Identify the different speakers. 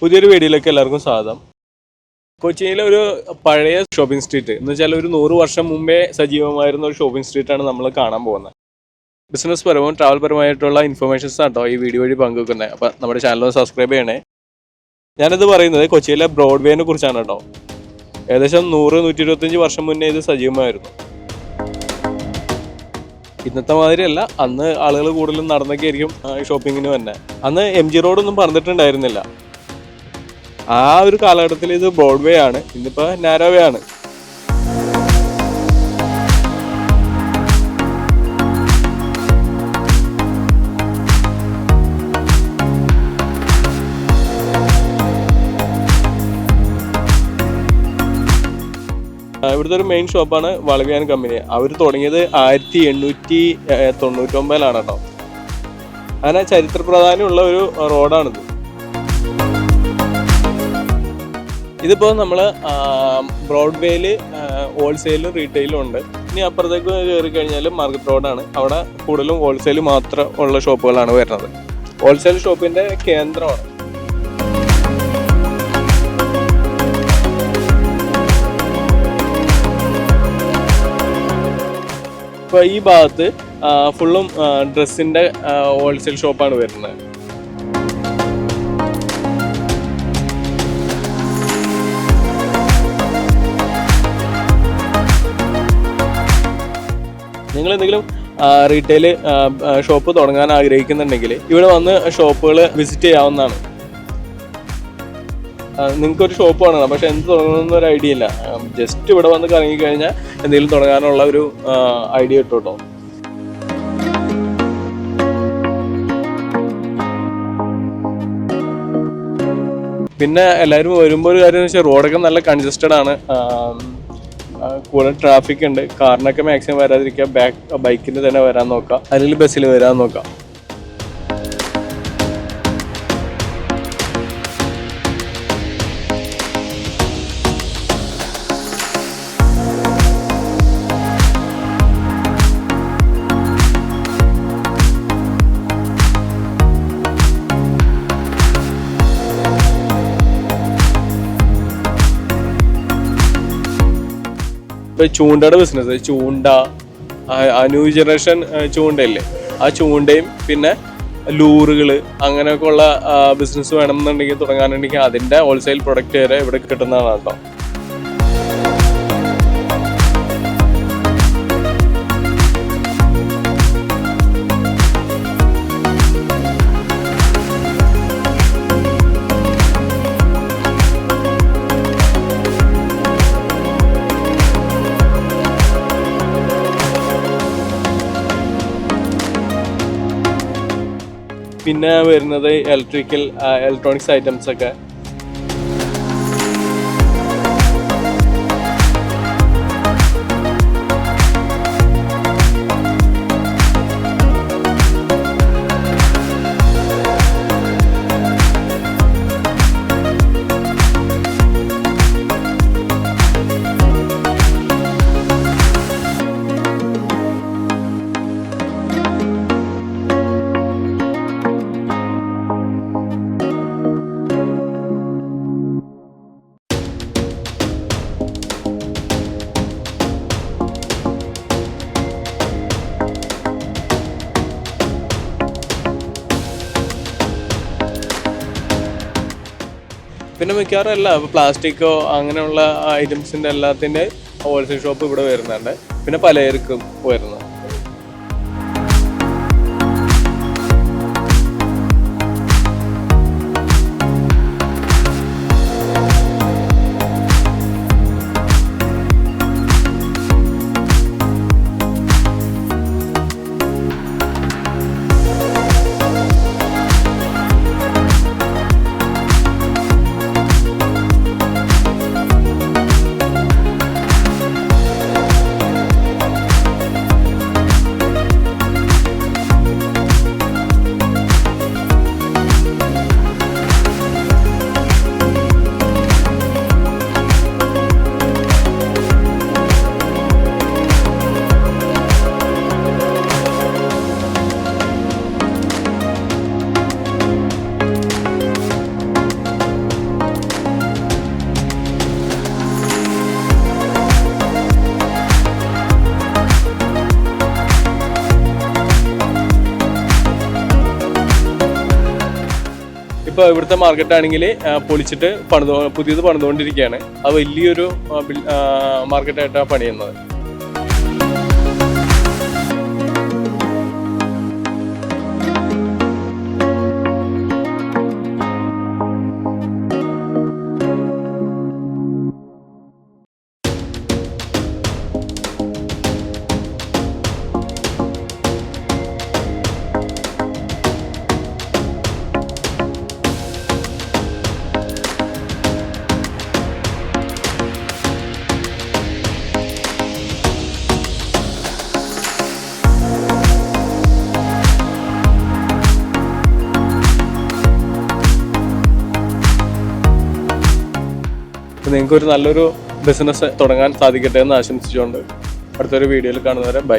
Speaker 1: പുതിയൊരു വീഡിയോയിലേക്ക് എല്ലാവർക്കും സ്വാഗതം. കൊച്ചിയിലെ ഒരു പഴയ ഷോപ്പിംഗ് സ്ട്രീറ്റ് എന്ന് വെച്ചാൽ ഒരു നൂറ് വർഷം മുമ്പേ സജീവമായിരുന്ന ഒരു ഷോപ്പിംഗ് സ്ട്രീറ്റാണ് നമ്മൾ കാണാൻ പോകുന്നത്. ബിസിനസ് പരവും ട്രാവൽ പരമായിട്ടുള്ള ഇൻഫർമേഷൻസ് ആട്ടോ ഈ വീഡിയോ വഴി പങ്കുവെക്കുന്നത് അപ്പം നമ്മുടെ ചാനൽ സബ്സ്ക്രൈബ് ചെയ്യണേ. ഞാനിത് പറയുന്നത് കൊച്ചിയിലെ ബ്രോഡ്വേനെ കുറിച്ചാണ് കേട്ടോ ഏകദേശം നൂറ് നൂറ്റി ഇരുപത്തഞ്ച് വർഷം മുന്നേ ഇത് സജീവമായിരുന്നു. ഇന്നത്തെ മാതിരിയല്ല. അന്ന് ആളുകൾ കൂടുതലും നടന്നൊക്കെ ആയിരിക്കും ഷോപ്പിങ്ങിന് തന്നെ അന്ന് എം ജി റോഡൊന്നും പറഞ്ഞിട്ടുണ്ടായിരുന്നില്ല. ആ ഒരു കാലഘട്ടത്തിൽ ഇത് ബ്രോഡ്വേ ആണ്. ഇന്നിപ്പോ നാരോവേ ആണ്. ഇവിടുത്തെ ഒരു മെയിൻ ഷോപ്പാണ് വളവിയാൻ കമ്പനി അവർ തുടങ്ങിയത് ആയിരത്തി എണ്ണൂറ്റി തൊണ്ണൂറ്റൊമ്പതിലാണ് കേട്ടോ. അങ്ങനെ ചരിത്ര പ്രാധാന്യമുള്ള ഒരു റോഡാണിത് ഇതിപ്പോൾ നമ്മൾ ബ്രോഡ്വേയിൽ ഹോൾസെയിലും റീറ്റെയിലും ഉണ്ട്. ഇനി അപ്പുറത്തേക്ക് കയറി കഴിഞ്ഞാൽ മാർക്കറ്റ് റോഡാണ്. അവിടെ കൂടുതലും ഹോൾസെയിൽ മാത്രം ഉള്ള ഷോപ്പുകളാണ് വരുന്നത്. ഹോൾസെയിൽ ഷോപ്പിന്റെ കേന്ദ്രമാണ്. ഇപ്പോൾ ഈ ഭാഗത്ത് ഫുള്ളും ഡ്രസ്സിന്റെ ഹോൾസെയിൽ ഷോപ്പാണ് വരുന്നത്. നിങ്ങൾ എന്തെങ്കിലും റീറ്റെയിൽ ഷോപ്പ് തുടങ്ങാൻ ആഗ്രഹിക്കുന്നുണ്ടെങ്കിൽ ഇവിടെ വന്ന് ഷോപ്പുകൾ വിസിറ്റ് ചെയ്യാവുന്നതാണ്. നിങ്ങൾക്കൊരു ഷോപ്പ് വേണം പക്ഷെ എന്ത് തുടങ്ങണമെന്ന് ഒരു ഐഡിയ ഇല്ല. ജസ്റ്റ് ഇവിടെ വന്ന് കറങ്ങി കഴിഞ്ഞാൽ എന്തെങ്കിലും തുടങ്ങാനുള്ള ഒരു ഐഡിയ കിട്ടും കേട്ടോ പിന്നെ എല്ലാവരും വരുമ്പോൾ ഒരു കാര്യം വെച്ചാൽ റോഡൊക്കെ നല്ല കൺജസ്റ്റഡ് ആണ്. കൂടുതൽ ട്രാഫിക് ഉണ്ട്. കാറിനൊക്കെ മാക്സിമം വരാതിരിക്കുക ബാക്ക് ബൈക്കിന് തന്നെ വരാൻ നോക്കുക അല്ലെങ്കിൽ ബസ്സിൽ വരാൻ നോക്കാം. ഇപ്പൊ ചൂണ്ടയുടെ ബിസിനസ് ചൂണ്ട ആ ന്യൂ ജനറേഷൻ ചൂണ്ടയില്ലേ? ആ ചൂണ്ടയും പിന്നെ ലൂറുകൾ അങ്ങനെയൊക്കെ ഉള്ള ബിസിനസ് വേണമെന്നുണ്ടെങ്കിൽ തുടങ്ങാനുണ്ടെങ്കിൽ അതിന്റെ ഹോൾസെയിൽ പ്രൊഡക്റ്റ് വരെ ഇവിടെ കിട്ടുന്നതാണ് കേട്ടോ. പിന്നെ വരുന്നത് ഇലക്ട്രിക്കൽ ഇലക്ട്രോണിക്സ് ഐറ്റംസ് ഒക്കെ. പിന്നെ മിക്കവാറും അല്ല പ്ലാസ്റ്റിക്കോ അങ്ങനെയുള്ള ഐറ്റംസിന്റെ എല്ലാത്തിന്റെ ഹോൾസെയിൽ ഷോപ്പ് ഇവിടെ വരുന്നുണ്ട്. പിന്നെ പലചരക്കും വരുന്നത് ഇപ്പോൾ ഇവിടുത്തെ മാർക്കറ്റ് ആണെങ്കിൽ പൊളിച്ചിട്ട് പണിതോ പുതിയത് പണിതുകൊണ്ടിരിക്കുകയാണ് അത് വലിയൊരു മാർക്കറ്റായിട്ടാണ് പണിയുന്നത്. അപ്പോൾ നിങ്ങൾക്ക് ഒരു നല്ലൊരു ബിസിനസ് തുടങ്ങാൻ സാധിക്കട്ടെ എന്ന് ആശംസിച്ചുകൊണ്ട് അടുത്തൊരു വീഡിയോയിൽ കാണുന്നവരെ ബൈ